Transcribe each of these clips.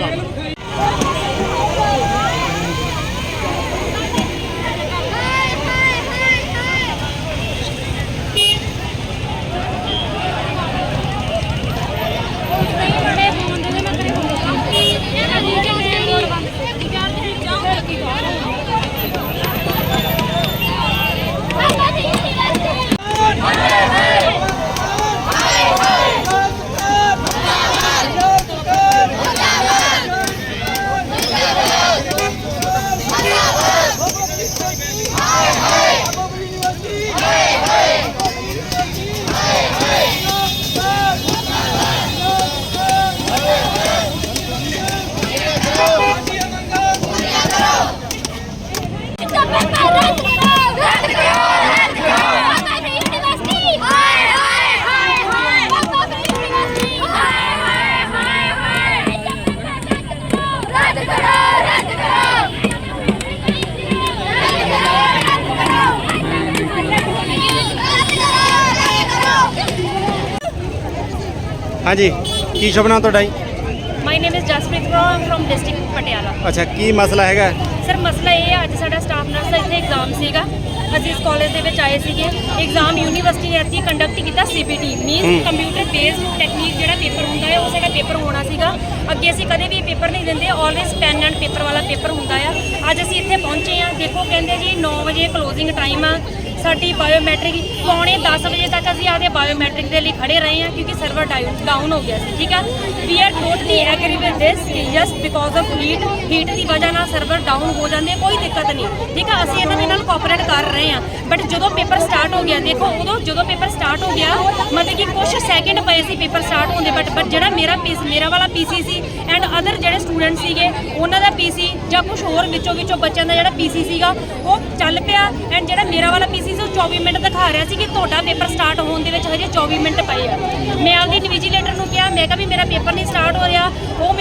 Thank you. ਹਾਂਜੀ ਕੀ ਸ਼ੁਭ ਨਾਮ ਤੁਹਾਡਾ ਜੀ? My name is Jaspreet Kaur am from district Patiala ਅੱਛਾ ਕੀ ਮਸਲਾ ਹੈਗਾ? ਸਰ ਮਸਲਾ ਇਹ ਹੈ ਅੱਜ ਸਾਡਾ ਸਟਾਫ ਨਰਸ ਦਾ ਇੱਥੇ ਐਗਜ਼ਾਮ ਸੀਗਾ। ਅਸੀਂ ਇਸ ਕਾਲਜ ਦੇ ਵਿੱਚ ਆਏ ਸੀਗੇ। ਐਗਜ਼ਾਮ ਯੂਨੀਵਰਸਿਟੀ ਨੇ ਇੱਥੇ ਕੰਡਕਟ ਕੀਤਾ CPT means computer based technique ਜਿਹੜਾ ਪੇਪਰ ਹੁੰਦਾ ਹੈ ਉਸੇ ਦਾ ਪੇਪਰ ਹੋਣਾ ਸੀਗਾ। ਅੱਗੇ ਅਸੀਂ ਕਦੇ ਵੀ ਪੇਪਰ ਨਹੀਂ ਦਿੰਦੇ ਆਲਵੇਸ ਪੈਨ ਐਂਡ ਪੇਪਰ ਵਾਲਾ ਪੇਪਰ ਹੁੰਦਾ ਆ। ਅੱਜ ਅਸੀਂ ਇੱਥੇ ਪਹੁੰਚੇ ਆ ਦੇਖੋ ਕਹਿੰਦੇ ਜੀ 9 ਵਜੇ ਕਲੋਜ਼ਿੰਗ ਟਾਈਮ ਆ। ਸਾਡੀ ਬਾਇਓਮੈਟ੍ਰਿਕ ਪੌਣੇ 10 ਵਜੇ ਤੱਕ ਅਸੀਂ ਆਪਦੇ ਬਾਇਓਮੈਟ੍ਰਿਕ ਦੇ ਲਈ ਖੜੇ ਰਹੇ ਹਾਂ ਕਿਉਂਕਿ ਸਰਵਰ ਡਾਊਨ ਹੋ ਗਿਆ ਸੀ, ਠੀਕ ਆ? We are totally agree with this just because of heat heat ਦੀ ਵਜ੍ਹਾ ਨਾਲ ਸਰਵਰ ਡਾਊਨ ਹੋ ਜਾਂਦੇ, ਕੋਈ ਦਿੱਕਤ ਨਹੀਂ, ਠੀਕ ਹੈ ਅਸੀਂ ਇਹਨਾਂ ਦੇ ਨਾਲ ਕੋਆਪਰੇਟ ਕਰ ਰਹੇ ਹਾਂ। ਬਟ ਜਦੋਂ ਪੇਪਰ ਸਟਾਰਟ ਹੋ ਗਿਆ, ਦੇਖੋ, ਉਦੋਂ ਜਦੋਂ ਪੇਪਰ ਸਟਾਰਟ ਹੋ ਗਿਆ, ਮਤਲਬ ਕਿ ਕੁਝ ਸੈਕਿੰਡ ਪਏ ਸੀ ਪੇਪਰ ਸਟਾਰਟ ਹੁੰਦੇ ਬਟ ਬਟ ਜਿਹੜਾ ਮੇਰਾ ਪੀਸ ਮੇਰਾ ਵਾਲਾ ਪੀਸੀ ਸੀ ਐਂਡ ਅਦਰ ਜਿਹੜੇ ਸਟੂਡੈਂਟ ਸੀਗੇ, ਉਹਨਾਂ ਦਾ ਪੀਸੀ ਜਾਂ ਕੁਝ ਹੋਰ ਵਿੱਚੋਂ ਵਿੱਚੋਂ ਬੱਚਿਆਂ ਦਾ ਜਿਹੜਾ ਪੀਸੀ ਸੀਗਾ, ਉਹ ਚੱਲ ਪਿਆ ਐਂਡ ਜਿਹੜਾ ਮੇਰਾ ਵਾਲਾ ਪੀਸੀ ਸੀ ਉਹ 24 ਮਿੰਟ ਦਿਖਾ ਰਿਹਾ ਸੀ ਕਿ ਤੁਹਾਡਾ ਪੇਪਰ ਸਟਾਰਟ ਹੋਣ ਦੇ ਵਿੱਚ ਹਜੇ 24 ਮਿੰਟ ਪਏ ਆ। ਮੈਂ ਆਪਦੀ ਇਨਵੀਜੀਲੇਟਰ ਨੂੰ ਕਿਹਾ, ਮੈਂ ਕਿਹਾ ਵੀ ਮੇਰਾ ਪੇਪਰ ਨਹੀਂ ਸਟਾਰਟ ਹੋ ਰਿਹਾ, ਉਹ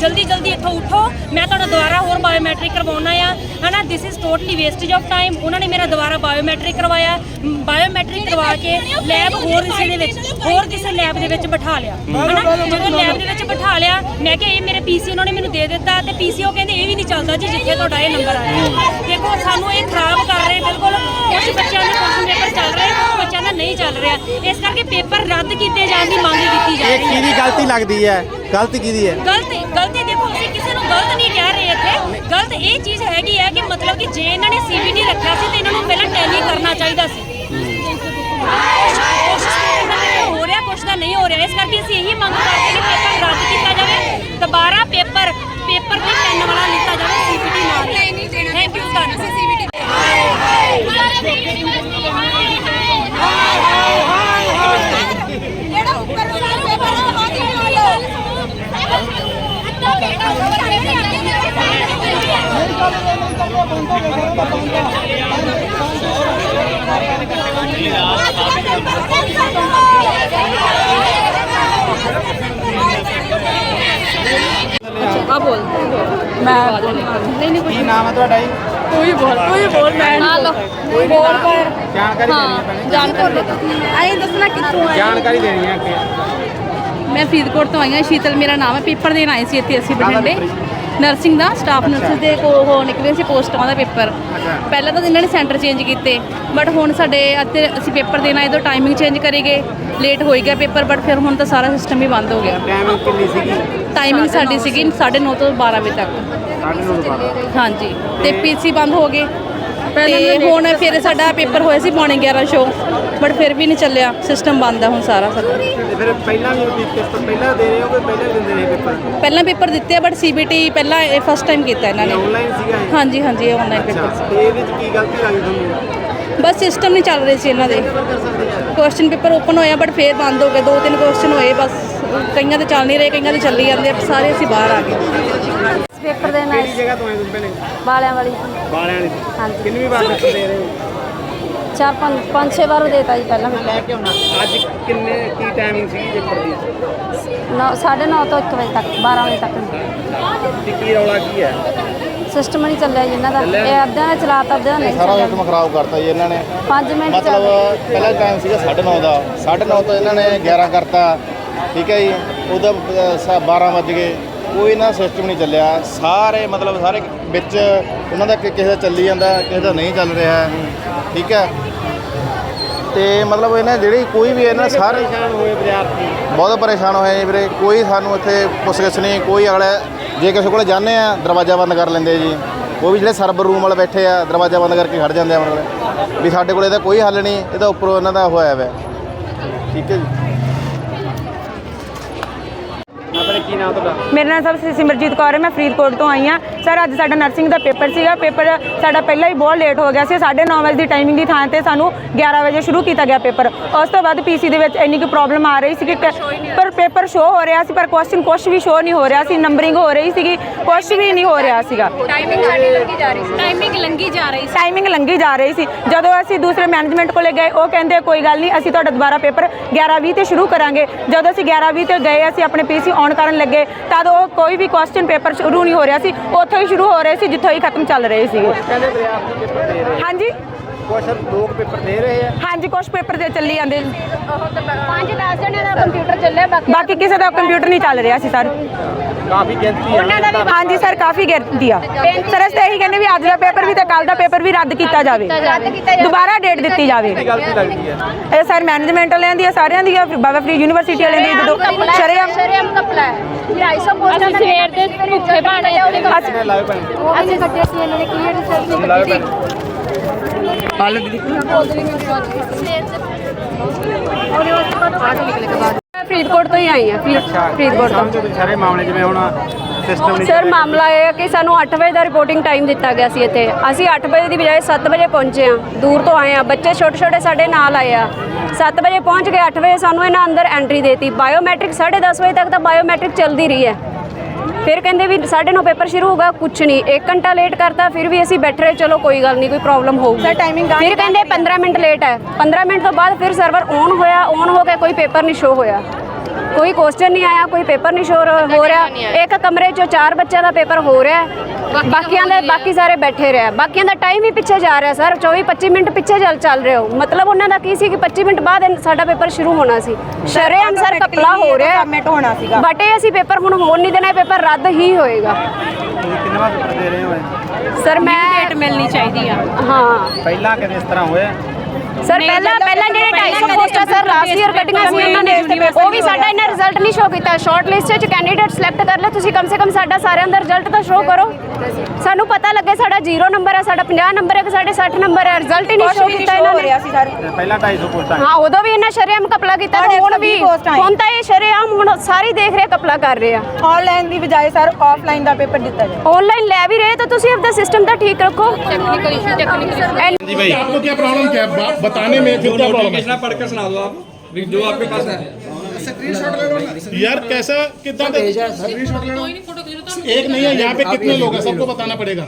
ਜਲਦੀ ਜਲਦੀ ਇੱਥੋਂ ਉੱਠੋ। ਮੈਂ ਤੁਹਾਡਾ ਦੁਬਾਰਾ ਹੋਰ ਬਾਇਓਮੈਟ੍ਰਿਕ ਕਰਵਾਉਣਾ ਆ। ਹਨਾ this is totally wastage of time ਉਹਨਾਂ ਨੇ ਮੇਰਾ ਦੁਬਾਰਾ ਬਾਇਓਮੈਟ੍ਰਿਕ ਕਰਵਾਇਆ। ਬਾਇਓਮੈਟ੍ਰਿਕ ਕਰਵਾ ਕੇ ਲੈਬ ਹੋਰ ਕਿਸੇ ਦੇ ਵਿੱਚ ਹੋਰ ਕਿਸੇ ਲੈਬ ਦੇ ਵਿੱਚ ਬਿਠਾ ਲਿਆ। ਹਨਾ ਜਦੋਂ ਲੈਬ ਦੇ ਵਿੱਚ ਬਿਠਾ ਲਿਆ ਮੈਂ ਕਿਹਾ ਇਹ ਮੇਰੇ ਪੀਸੀ ਉਹਨਾਂ ਨੇ ਮੈਨੂੰ ਦੇ ਦਿੱਤਾ। ਤੇ ਪੀਸੀ ਉਹ ਕਹਿੰਦੇ ਇਹ ਵੀ ਨਹੀਂ ਚੱਲਦਾ ਜੀ ਜਿੱਥੇ ਤੁਹਾਡਾ ਇਹ ਨੰਬਰ ਆਇਆ ਦੇਖੋ ਸਾਨੂੰ ਇਹ ਖਰਾਬ ਕਰ ਰਹੇ ਬਿਲਕੁਲ। ਕੁਝ ਬੱਚਿਆਂ ਦੇ ਪੇਪਰ ਚੱਲ ਰਹੇ ਕੁਝ ਨਹੀਂ ਚੱਲ ਰਿਹਾ। ਇਸ ਕਰਕੇ ਪੇਪਰ ਰੱਦ ਕੀਤੇ ਜਾਣ ਦੀ ਮੰਗ ਕੀਤੀ ਜਾ ਇਹ ਰਹੀ ਹੈ। ਕਿਹਦੀ ਗਲਤੀ ਲੱਗਦੀ ਹੈ? ਗਲਤੀ ਕਿਹਦੀ ਹੈ? ਗਲਤੀ ਗਲਤੀ ਦੇਖੋ ਅਸੀਂ ਕਿਸੇ ਨੂੰ ਗਲਤ ਨਹੀਂ ਕਹਿ ਰਹੇ ਇੱਥੇ। ਗਲਤ ਇਹ ਚੀਜ਼ ਹੈਗੀ ਹੈ ਕਿ ਮਤਲਬ ਕਿ ਜੇ ਇਹਨਾਂ ਨੇ ਸੀਬੀਟੀ ਰੱਖਿਆ ਸੀ ਤੇ ਇਹਨਾਂ ਨੂੰ ਪਹਿਲਾਂ ਟੈਲੀ ਕਰਨਾ ਚਾਹੀਦਾ ਸੀ। ਹੋ ਰਿਹਾ ਕੁਛ ਤਾਂ ਨਹੀਂ ਹੋ ਰਿਹਾ। ਇਸ ਕਰਕੇ ਅਸੀਂ ਇਹੀ ਮੰਗ ਕਰਦੇ ਕਿ ਪੇਪਰ ਰੱਦ ਕੀਤਾ ਜਾਵੇ। ਦੁਬਾਰਾ ਪੇਪਰ ਪੇਪਰ ਤੇ ਪੈਨ ਵਾਲਾ ਲਿੱਤਾ ਜਾਵੇ ਸੀਬੀਟੀ ਨਾਲ ਥੈਂਕ ਯੂ ਸਰ ਜਿਹੜਾ ਉੱਪਰ ਵਾਲਾ ਪੇਪਰ ਆ ਉਹ ਨਹੀਂ ਹੋਇਆ ਅੱਧਾ ਘੰਟਾ ਹੋ ਆ ਬੋਲ ਮੈਂ ਨਹੀਂ ਨਹੀਂ ਕੀ ਨਾਮ ਹੈ ਤੁਹਾਡਾ ਜੀ ਤੂੰ ਹੀ ਬੋਲ ਤੂੰ ਹੀ ਬੋਲ ਮੈਂ ਹਾਲੋ ਬੋਲ ਪਰ ਜਾਣਕਾਰੀ ਦੇਣੀ ਹੈ ਭੈਣੇ। ਜਾਣਕਾਰੀ ਦੇ ਆਏ ਦੱਸਣਾ ਕਿੱਥੋਂ ਆਏ ਜਾਣਕਾਰੀ ਦੇਣੀ ਹੈ ਕਿ ਮੈਂ ਫਰੀਦਕੋਟ ਤੋਂ ਆਈ ਹਾਂ ਸ਼ੀਤਲ ਮੇਰਾ ਨਾਮ ਹੈ ਪੇਪਰ ਦੇਣ ਆਏ ਸੀ ਇੱਥੇ ਅਸੀਂ ਬਠਿੰਡੇ ਨਰਸਿੰਗ ਦਾ ਸਟਾਫ ਨਰਸ ਦੇ ਕੋ ਉਹ ਨਿਕਲੇ ਸੀ ਪੋਸਟਾਂ ਦਾ ਪੇਪਰ ਪਹਿਲਾਂ ਤਾਂ ਇਹਨਾਂ ਨੇ ਸੈਂਟਰ ਚੇਂਜ ਕੀਤੇ ਬਟ ਹੁਣ ਸਾਡੇ ਇੱਥੇ ਅਸੀਂ ਪੇਪਰ ਦੇਣ ਆਏ ਤਾਂ ਟਾਈਮਿੰਗ ਚੇਂਜ ਕਰੀ ਗਏ। ਲੇਟ ਹੋਈ ਗਿਆ ਪੇਪਰ ਬਟ ਫਿਰ ਹੁਣ ਤਾਂ ਸਾਰਾ ਸਿਸਟਮ ਹੀ ਬੰਦ ਹੋ ਗਿਆ। ਟਾਈਮਿੰਗ ਕਿੰਨੀ ਸੀਗੀ? ਟਾਈਮਿੰਗ ਸਾਡੀ ਸੀਗੀ 9:30 ਤੋਂ 12 ਵਜੇ ਤੱਕ। 9:30 ਤੋਂ 12 ਹਾਂਜੀ। ਤੇ ਪੀਸੀ ਬੰਦ ਹੋ ਗਏ। ਤੇ ਹੁਣ ਫਿਰ ਸਾਡਾ ਪੇਪਰ ਹੋਇਆ ਸੀ ਪੌਣੇ 11 ਸ਼ੋ। ਬਟ ਫਿਰ ਵੀ ਨਹੀਂ ਚੱਲਿਆ। ਸਿਸਟਮ ਬੰਦ ਹੈ ਹੁਣ ਸਾਰਾ ਸਾਡਾ ਤੇ ਫਿਰ ਪਹਿਲਾਂ ਵੀ ਉਹਦੀ ਕਿਸ ਤੋਂ ਪਹਿਲਾਂ ਦੇ ਰਹੇ ਹੋ ਕਿ ਪਹਿਲਾਂ ਹੀ ਦਿੰਦੇ ਰਹੇ ਪੇਪਰ ਪਹਿਲਾਂ ਪੇਪਰ ਦਿੱਤੇ ਬਟ ਸੀਬੀਟੀ ਪਹਿਲਾਂ ਇਹ ਫਸਟ ਟਾਈਮ ਕੀਤਾ ਇਹਨਾਂ ਨੇ। ਆਨਲਾਈਨ ਸੀਗਾ ਇਹ? ਹਾਂਜੀ ਹਾਂਜੀ ਇਹ ਆਨਲਾਈਨ ਪੇਪਰ ਅੱਛਾ ਤੇ ਇਹਦੇ ਕੀ ਗਲਤੀ ਲੱਗੀ ਤੁਹਾਨੂੰ ਬਸ ਸਿਸਟਮ ਨਹੀਂ ਚੱਲ ਰਹੇ ਸੀ ਇਹਨਾਂ ਦੇ। ਕੁਐਸਚਨ ਪੇਪਰ ਓਪਨ ਹੋਇਆ ਬਟ ਫੇਰ ਬੰਦ ਹੋ ਗਏ। ਦੋ ਤਿੰਨ ਕੁਐਸਚਨ ਹੋਏ ਬਸ ਕਈਆਂ ਦੇ ਚੱਲ ਨਹੀਂ ਰਹੇ ਕਈਆਂ ਦੇ ਚੱਲੀ ਜਾਂਦੇ ਆ, ਸਾਰੇ ਅਸੀਂ ਬਾਹਰ ਆ ਗਏ। ਪੇਪਰ ਦੇਣ ਆਏ ਕਿਹੜੀ ਜਗ੍ਹਾ ਤੋਂ ਆਏ ਤੁਸੀਂ ਪਹਿਲੇ ਵਾਲਿਆਂ ਵਾਲੀ। ਬਾਲਿਆਂ ਵਾਲੀ। ਹਾਂਜੀ। ਕਿੰਨੀ ਵਾਰ ਪੇਪਰ ਦੇ ਰਹੇ ਹੋ? ਚਾਰ ਪੰਜ ਪੰਜ ਛੇ ਵਾਰ ਦੇਤਾ ਜੀ ਪਹਿਲਾਂ। ਮੈਂ ਲੈ ਕੇ ਆਉਣਾ। ਅੱਜ ਕਿੰਨੇ ਕੀ ਟਾਈਮਿੰਗ ਸੀ ਪੇਪਰ ਦੀ? ਨੌ- ਸਾਢੇ 9 ਤੋਂ 1 ਵਜੇ ਤੱਕ 12 ਵਜੇ ਤੱਕ। ਤੇ ਕੀ ਰੌਲਾ ਕੀ ਹੈ? ਸਿਸਟਮ ਨਹੀਂ ਚੱਲਿਆ ਜੀ ਇਹਨਾਂ ਦਾ। ਇਹ ਅੱਧਿਆਂ ਨੇ ਚਲਾਤਾ ਅੱਧਿਆਂ ਨੇ ਨਹੀਂ ਸਾਰਾ ਸਿਸਟਮ ਖਰਾਬ ਕਰਤਾ ਜੀ ਇਹਨਾਂ ਨੇ। 5 ਮਿੰਟ ਮਤਲਬ ਚੱਲ ਪਹਿਲਾ ਟਾਈਮ ਸੀਗਾ 9:30 ਦਾ। 9:30 ਤੋਂ ਇਹਨਾਂ ਨੇ 11 ਕਰਤਾ। ਠੀਕ ਹੈ ਜੀ। ਉਹਦਾ 12 ਵੱਜ ਗਏ। ਕੋਈ ਨਾ ਸਿਸਟਮ ਨਹੀਂ ਚੱਲਿਆ। ਸਾਰੇ ਮਤਲਬ ਸਾਰੇ ਵਿੱਚ ਉਹਨਾਂ ਦਾ ਕਿਸੇ ਦਾ ਚੱਲੀ ਜਾਂਦਾ ਕਿਸੇ ਦਾ ਨਹੀਂ ਚੱਲ ਰਿਹਾ। ਠੀਕ ਹੈ? ਤੇ ਮਤਲਬ ਇਹਨਾਂ ਜਿਹੜੀ ਕੋਈ ਵੀ ਇਹਨਾਂ ਸਾਰੇ ਪਰੇਸ਼ਾਨ ਹੋਏ ਵਿਦਿਆਰਥੀ? ਬਹੁਤ ਪਰੇਸ਼ਾਨ ਹੋਏ ਜੀ ਵੀਰੇ। ਕੋਈ ਸਾਨੂੰ ਇੱਥੇ ਪੁੱਛਗਿੱਛ ਨਹੀਂ। ਕੋਈ ਅਗਲੇ ਜੇ ਕਿਸੇ ਕੋਲ ਜਾਂਦੇ ਆ ਦਰਵਾਜ਼ਾ ਬੰਦ ਕਰ ਲੈਂਦੇ ਜੀ। ਉਹ ਵੀ ਜਿਹੜੇ ਸਰਵਰ ਰੂਮ ਵਾਲੇ ਬੈਠੇ ਆ ਦਰਵਾਜ਼ਾ ਬੰਦ ਕਰਕੇ ਖੜ ਜਾਂਦੇ ਆ ਮਤਲਬ ਵੀ ਸਾਡੇ ਕੋਲ ਇਹਦਾ ਕੋਈ ਹੱਲ ਨਹੀਂ। ਇਹਦਾ ਉੱਪਰੋਂ ਇਹਨਾਂ ਦਾ ਹੋਇਆ ਹੋਇਆ ਠੀਕ ਹੈ ਜੀ ਆਪਣੇ ਕੀ ਨਾਮ ਤੁਹਾਡਾ? ਮੇਰਾ ਨਾਮ ਸਰ ਸਿਮਰਜੀਤ ਕੌਰ ਹੈ ਮੈਂ ਫਰੀਦਕੋਟ ਤੋਂ ਆਈ ਹਾਂ। ਸਰ ਅੱਜ ਸਾਡਾ ਨਰਸਿੰਗ ਦਾ ਪੇਪਰ ਸੀਗਾ। ਪੇਪਰ ਸਾਡਾ ਪਹਿਲਾਂ ਹੀ ਬਹੁਤ ਲੇਟ ਹੋ ਗਿਆ ਸੀ। 9:30 ਵਜੇ ਦੀ ਟਾਈਮਿੰਗ ਦੀ ਥਾਂ ਤੇ ਸਾਨੂੰ 11 ਵਜੇ ਸ਼ੁਰੂ ਕੀਤਾ ਗਿਆ ਪੇਪਰ। ਉਸ ਤੋਂ ਬਾਅਦ ਪੀਸੀ ਦੇ ਵਿੱਚ ਇੰਨੀ ਕੁ ਪ੍ਰੋਬਲਮ ਆ ਰਹੀ ਸੀ ਕਿ ਪਰ ਪੇਪਰ ਸ਼ੋ ਹੋ ਰਿਹਾ ਸੀ ਪਰ ਕੁਐਸਚਨ ਕੁਝ ਵੀ ਸ਼ੋ ਨਹੀਂ ਹੋ ਰਿਹਾ ਸੀ। ਨੰਬਰਿੰਗ ਹੋ ਰਹੀ ਸੀਗੀ ਕੁਝ ਵੀ ਨਹੀਂ ਹੋ ਰਿਹਾ ਸੀਗਾ। ਟਾਈਮਿੰਗ ਸਾਡੀ ਲੰਗੀ ਜਾ ਰਹੀ ਸੀ। ਟਾਈਮਿੰਗ ਲੰਗੀ ਜਾ ਰਹੀ ਸੀ। ਟਾਈਮਿੰਗ ਲੰਘੀ ਜਾ ਰਹੀ ਸੀ। ਜਦੋਂ ਅਸੀਂ ਦੂਸਰੇ ਮੈਨੇਜਮੈਂਟ ਕੋਲੇ ਗਏ ਉਹ ਕਹਿੰਦੇ ਕੋਈ ਗੱਲ ਨਹੀਂ ਅਸੀਂ ਤੁਹਾਡਾ ਦੁਬਾਰਾ ਪੇਪਰ 11:20 ਤੇ ਸ਼ੁਰੂ ਕਰਾਂਗੇ। ਜਦੋਂ ਅਸੀਂ 11:20 ਤੇ ਗਏ ਅਸੀਂ ਆਪਣੇ ਪੀਸੀ ਔਨ ਕਰਨ ਲੱਗੇ ਤਦ ਉਹ ਕੋਈ ਵੀ ਕੁਐਸਚਨ ਪੇਪਰ ਸ਼ੁਰੂ ਨਹੀਂ ਹੋ ਰਿਹਾ ਸੀ। ਉੱਥੋਂ ਹੀ ਸ਼ੁਰੂ ਹੋ ਰਹੇ ਸੀ ਜਿੱਥੋਂ ਹੀ ਖਤਮ ਚੱਲ ਰਹੇ ਸੀਗੇ। ਰਹੇ ਹਾਂਜੀ? ਕੁਛ ਲੋਕ ਪੇਪਰ ਦੇ ਰਹੇ ਆ। ਹਾਂਜੀ ਕੁਝ ਪੇਪਰ ਤੇ ਚੱਲੀ ਜਾਂਦੇ 5-10 ਜਣੇ ਦਾ ਕੰਪਿਊਟਰ ਚੱਲਿਆ ਬਾਕੀ ਬਾਕੀ ਕਿਸੇ ਦਾ ਕੰਪਿਊਟਰ ਨਹੀਂ ਚੱਲ ਰਿਹਾ ਸੀ ਸਰ। ਕਾਫੀ ਗਿਣਤੀ ਆ। ਹਾਂਜੀ ਸਰ ਕਾਫੀ ਗਿਣਤੀ ਆ। ਸਰ ਅਸੀਂ ਤਾਂ ਇਹੀ ਕਹਿੰਦੇ ਵੀ ਅੱਜ ਦਾ ਪੇਪਰ ਵੀ ਤੇ ਕੱਲ ਦਾ ਪੇਪਰ ਵੀ ਰੱਦ ਕੀਤਾ ਜਾਵੇ। ਦੁਬਾਰਾ ਡੇਟ ਦਿੱਤੀ ਜਾਵੇ। ਕੀ ਗਲਤੀ ਲੱਗਦੀ ਹੈ? ਇਹ ਸਰ ਮੈਨੇਜਮੈਂਟ ਵਾਲਿਆਂ ਦੀ ਆ ਸਾਰਿਆਂ ਦੀ ਆ ਬਾਬਾ ਫਰੀਦ ਯੂਨੀਵਰਸਿਟੀ ਵਾਲਿਆਂ ਦੀ ਜਦੋਂ ਸ਼ਰੇਆਮ ਸ਼ਰੇਆਮ ਕਪਲਾ ਹੈ। 250 ਪੋਸਟਾਂ ਅਸੀਂ ਸਵੇਰ ਦੇ ਭੁੱਖੇ ਭਾਣੇ ਉਹਦੇ ਅਸੀਂ ਲਾਓ ਭੈਣ ਅਸੀਂ ਕੱਟੇ ਸੀ ਇਹਨਾਂ ਨੇ ਕੀ ਰਿਸਰਚ ਕੀਤੀ। ਭੈਣ ਫਰੀਦਕੋਟ ਤੋਂ ਹੀ ਆਈ ਹਾਂ ਫਰੀਦਕੋਟ ਤੋਂ। ਸਮਝੋ ਸਾਰੇ ਮਾਮਲੇ ਜਿਵੇਂ ਹੁਣ ਸਿਸਟਮ ਨਹੀਂ ਸਰ ਮਾਮਲਾ ਇਹ ਹੈ ਕਿ ਸਾਨੂੰ 8 ਵਜੇ ਦਾ ਰਿਪੋਰਟਿੰਗ ਟਾਈਮ ਦਿੱਤਾ ਗਿਆ ਸੀ ਇੱਥੇ। ਅਸੀਂ 8 ਵਜੇ ਦੀ ਬਜਾਏ 7 ਵਜੇ ਪਹੁੰਚੇ ਆ ਦੂਰ ਤੋਂ ਆਏ ਆ ਬੱਚੇ ਛੋਟੇ ਛੋਟੇ ਸਾਡੇ ਨਾਲ ਆਏ ਆ। 7 ਵਜੇ ਪਹੁੰਚ ਗਏ 8 ਵਜੇ ਸਾਨੂੰ ਇਹਨਾਂ ਅੰਦਰ ਐਂਟਰੀ ਦੇਤੀ। ਬਾਇਓਮੈਟ੍ਰਿਕ 10:30 ਵਜੇ ਤੱਕ ਤਾਂ ਬਾਇਓਮੈਟ੍ਰਿਕ ਚੱਲਦੀ ਰਹੀ ਹੈ। ਫਿਰ ਕਹਿੰਦੇ ਵੀ 9:30 ਪੇਪਰ ਸ਼ੁਰੂ ਹੋਗਾ ਕੁਛ ਨਹੀਂ। 1 ਘੰਟਾ ਲੇਟ ਕਰਤਾ ਫਿਰ ਵੀ ਅਸੀਂ ਬੈਠੇ ਰਹੇ ਚਲੋ ਕੋਈ ਗੱਲ ਨਹੀਂ ਕੋਈ ਪ੍ਰੋਬਲਮ ਹੋਊਗੀ। Timing ਫਿਰ ਕਹਿੰਦੇ 15 ਮਿੰਟ ਲੇਟ ਹੈ। 15 ਮਿੰਟ ਤੋਂ ਬਾਅਦ ਫਿਰ ਸਰਵਰ ਔਨ ਹੋਇਆ ਔਨ ਹੋ ਕੇ ਕੋਈ ਪੇਪਰ ਨਹੀਂ ਸ਼ੋ ਹੋਇਆ। ਕੋਈ ਕੁਐਸਚਨ ਨਹੀਂ ਆਇਆ ਕੋਈ ਪੇਪਰ ਨਹੀਂ ਸ਼ੋ ਹੋ ਰਿਹਾ। ਇੱਕ ਕਮਰੇ 'ਚੋਂ ਚਾਰ ਬੱਚਿਆਂ ਦਾ ਪੇਪਰ ਹੋ ਰਿਹਾ। ਹੈ। ਬਾਕੀਆਂ ਦੇ ਬਾਕੀ ਸਾਰੇ ਬੈਠੇ ਰਿਹਾ ਬਾਕੀਆਂ ਦਾ ਟਾਈਮ ਹੀ ਪਿੱਛੇ ਜਾ ਰਿਹਾ ਸਰ। 24 25 ਮਿੰਟ ਪਿੱਛੇ ਚੱਲ ਚੱਲ ਰਹੇ ਹੋ। ਮਤਲਬ ਉਹਨਾਂ ਦਾ ਕੀ ਸੀ ਕਿ 25 ਮਿੰਟ ਬਾਅਦ ਸਾਡਾ ਪੇਪਰ ਸ਼ੁਰੂ ਹੋਣਾ ਸੀ। ਸ਼ਰੇਆਮ ਸਰ ਕਪਲਾ ਹੋ ਰਿਹਾ। ਹੈ। ਸਬਮਿਟ ਹੋਣਾ ਸੀਗਾ। ਬਟ ਇਹ ਅਸੀਂ ਪੇਪਰ ਹੁਣ ਹੋਣ ਨਹੀਂ ਦੇਣਾ ਪੇਪਰ ਰੱਦ ਹੀ ਹੋਏਗਾ। ਤੁਸੀਂ ਕਿੰਨਾ ਪੇਪਰ ਦੇ ਰਹੇ ਹੋ ਸਰ ਮੈਂ ਡੇਟ ਮਿਲਣੀ ਚਾਹੀਦੀ ਆ। ਹਾਂ। ਪਹਿਲਾਂ ਕਦੇ ਇਸ ਤਰ੍ਹਾਂ ਹੋਇਆ? ਸਰ ਪਹਿਲਾਂ ਪਹਿਲਾਂ ਜਿਹੜੇ 250 ਪੋਸਟਾਂ ਸਰ ਲਾਸਟ ਈਅਰ ਕੱਢੀਆਂ ਸੀ ਉਹਨਾਂ ਨੇ ਉਹ ਵੀ ਸਾਡਾ ਇਹਨਾਂ ਰਿਜ਼ਲਟ ਨਹੀਂ ਸ਼ੋ ਕੀਤਾ। ਸ਼ਾਰਟ ਲਿਸਟ ਵਿੱਚ ਕੈਂਡੀਡੇਟ ਸਿਲੈਕਟ ਕਰ ਲਓ ਤੁਸੀਂ ਕਮ ਸੇ ਕਮ ਸਾਡਾ ਸਾਰਿਆਂ ਦਾ ਰਿਜ਼ਲਟ ਤਾਂ ਸ਼ੋ ਕਰੋ। ਸਾਨੂੰ ਪਤਾ ਲੱਗੇ ਸਾਡਾ 0 ਨੰਬਰ ਹੈ ਸਾਡਾ 50 ਨੰਬਰ ਹੈ ਕਿ ਸਾਡੇ 60 ਨੰਬਰ ਹੈ ਰਿਜ਼ਲਟ ਹੀ ਨਹੀਂ ਸ਼ੋ ਕੀਤਾ ਇਹਨਾਂ ਨੇ। ਪਹਿਲਾਂ 250 ਪੋਸਟਾਂ ਹਾਂ ਉਦੋਂ ਵੀ ਇਹਨਾਂ ਸ਼ਰੇਆਮ ਕਪਲਾ ਕੀਤਾ ਤੇ ਹੁਣ ਵੀ ਹੁਣ ਤਾਂ ਇਹ ਸ਼ਰੇਆਮ ਹੁਣ ਸਾਰੇ ਦੇਖ ਰਹੇ ਕਪਲਾ ਕਰ ਰਹੇ। ਆ ਆਨਲਾਈਨ ਦੀ ਬਜਾਏ ਸਰ ਆਫਲਾਈਨ ਦਾ ਪੇਪਰ ਦਿੱਤਾ ਜਾਏ। ਆਨਲਾਈਨ ਲੈ ਵੀ ਰਹੇ ਤਾਂ ਤੁਸੀਂ ਆਪਣਾ ਸਿਸਟਮ ਤਾਂ ਠੀਕ ਰੱਖੋ। ਟੈਕਨੀਕਲ ਇਸ਼ੂ ਟੈਕਨੀਕਲ ਜੀ ਭਾਈ। ਆਪਕੋ ਕੀ ਪ੍ਰੋਬਲਮ ਹੈ बताने में फिर क्या प्रॉब्लम है पढ़कर सुना दो आप जो आपके पास है यार कैसा कितना दे- एक नहीं है यहाँ पे कितने लोग हैं सबको बताना पड़ेगा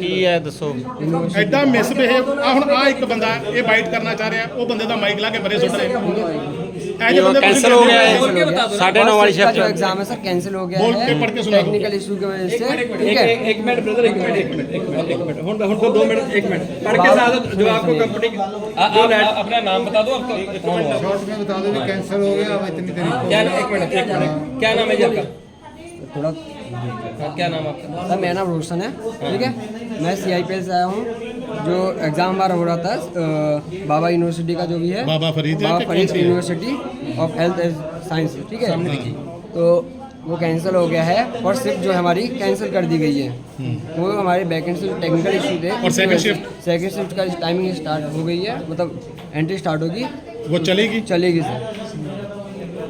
ਕੀ ਹੈ ਦੱਸੋ ਐਡਾ ਮਿਸਬਿਹੇਵ ਆ ਹੁਣ ਆ ਇੱਕ ਬੰਦਾ ਇਹ ਬਾਈਟ ਕਰਨਾ ਚਾਹ ਰਿਹਾ ਉਹ ਬੰਦੇ ਦਾ ਮਾਈਕ ਲਾ ਕੇ ਪਰੇ ਸੁੱਟ ਰਿਹਾ कैंसिल हो गया है। साढ़े नौ वाली शिफ्ट एग्ज़ाम है। सर कैंसिल हो गया है। टेक्निकल इशू की वजह से एक एक मिनट एक एक मिनट एक मिनट हुन हुन तो 2 मिनट एक मिनट। पर के साथ जो आपको कंपनी अपना नाम बता दो आपका शॉर्ट हाँ, हाँ। में बता दो कैंसिल हो गया अब इतनी देर क्या एक मिनट एक मिनट। क्या नाम है जी आपका? थोड़ा हाँ, क्या नाम आपका? सर मेरा नाम रोशन है। ठीक है? मैं सी आई पी एल से आया हूँ जो एग्ज़ाम हमारा हो रहा था अ, बाबा यूनिवर्सिटी का जो भी है बाबा फरीद है बाबा कि कौन फरीद सी है? University of health and science ठीक है? तो वो कैंसिल हो गया है और शिफ्ट जो है हमारी कैंसिल कर दी गई है। वो हमारे बैकेंड से जो टेक्निकल इशू थे। और second shift? सेकेंड शिफ्ट का टाइमिंग स्टार्ट हो गई है मतलब एंट्री स्टार्ट होगी। वो चलेगी? चलेगी सर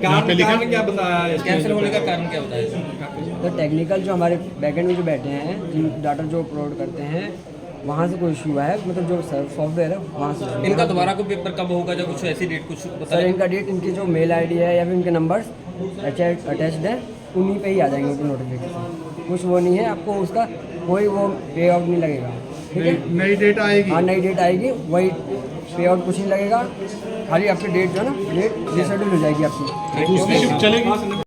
यहाँ पे लिखा? क्या बताया कैंसिल होने का कारण क्या बताया तो टेक्निकल जो हमारे बैकएंड में जो बैठे हैं जिन डाटा जो अपलोड करते हैं वहाँ से कोई इशू है? मतलब जो सॉफ्टवेयर है वहाँ से इनका दोबारा को पेपर कब होगा? जब कुछ ऐसी डेट कुछ सर इनका डेट इनकी जो मेल आईडी है या फिर इनके नंबर्स अटैच्ड है उन्हीं पे ही आ जाएँगे उनके नोटिफिकेशन कुछ वो नहीं है आपको उसका कोई वो पे आउट नहीं लगेगा। ठीक है? नई डेट आएगी। हाँ नई डेट आएगी वही पे आउट कुछ नहीं लगेगा। खाली आपकी डेट जो है ना डेट रिशेड्यूल हो जाएगी आपकी दूसरी शिफ्ट चलेगी